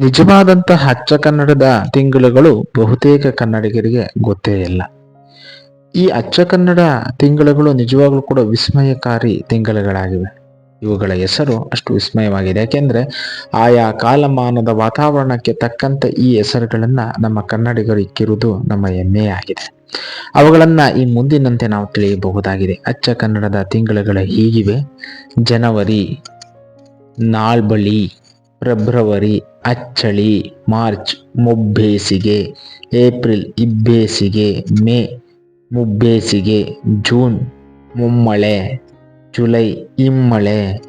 ನಿಜವಾದಂತಹ ಅಚ್ಚ ಕನ್ನಡದ ತಿಂಗಳುಗಳು ಬಹುತೇಕ ಕನ್ನಡಿಗರಿಗೆ ಗೊತ್ತೇ ಇಲ್ಲ. ಈ ಅಚ್ಚ ಕನ್ನಡ ತಿಂಗಳುಗಳು ನಿಜವಾಗ್ಲೂ ಕೂಡ ವಿಸ್ಮಯಕಾರಿ ತಿಂಗಳುಗಳಾಗಿವೆ. ಇವುಗಳ ಹೆಸರು ಅಷ್ಟು ವಿಸ್ಮಯವಾಗಿದೆ. ಯಾಕೆಂದರೆ ಆಯಾ ಕಾಲಮಾನದ ವಾತಾವರಣಕ್ಕೆ ತಕ್ಕಂತೆ ಈ ಹೆಸರುಗಳನ್ನು ನಮ್ಮ ಕನ್ನಡಿಗರು ಇಕ್ಕಿರುವುದು ನಮ್ಮ ಹೆಮ್ಮೆಯಾಗಿದೆ ಅವುಗಳನ್ನು ಈ ಮುಂದಿನಂತೆ ನಾವು ತಿಳಿಯಬಹುದಾಗಿದೆ. ಅಚ್ಚ ಕನ್ನಡದ ತಿಂಗಳುಗಳ ಹೀಗಿವೆ. ಜನವರಿ, ನಾಳ್ಬಳಿ, ಫೆಬ್ರವರಿ ಅಚ್ಚಳಿ, ಮಾರ್ಚ್ ಮುಬ್ಬೇಸಿಗೆ, ಏಪ್ರಿಲ್ ಇಬ್ಬೇಸಿಗೆ, ಮೇ ಮುಬ್ಬೇಸಿಗೆ, ಜೂನ್ ಮುಮ್ಮಳೆ, ಜುಲೈ ಇಮ್ಮಳೆ,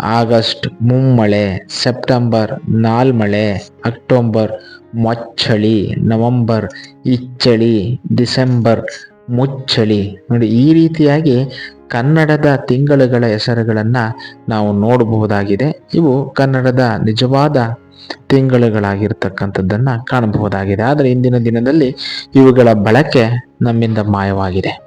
ಆಗಸ್ಟ್ ಮುಮ್ಮಳೆ, ಸೆಪ್ಟೆಂಬರ್ ನಾಲ್ಮಳೆ, ಅಕ್ಟೋಬರ್ ಮೊಚ್ಚಳಿ, ನವಂಬರ್ ಇಚ್ಚಳಿ, ಡಿಸೆಂಬರ್ ಮುಚ್ಚಳಿ. ನೋಡಿ, ಈ ರೀತಿಯಾಗಿ ಕನ್ನಡದ ತಿಂಗಳುಗಳ ಹೆಸರುಗಳನ್ನು ನಾವು ನೋಡಬಹುದಾಗಿದೆ. ಇವು ಕನ್ನಡದ ನಿಜವಾದ ತಿಂಗಳುಗಳಾಗಿರ್ತಕ್ಕಂಥದ್ದನ್ನು ಕಾಣಬಹುದಾಗಿದೆ. ಆದರೆ, ಇಂದಿನ ದಿನದಲ್ಲಿ ಇವುಗಳ ಬಳಕೆ ನಮ್ಮಿಂದ ಮಾಯವಾಗಿದೆ.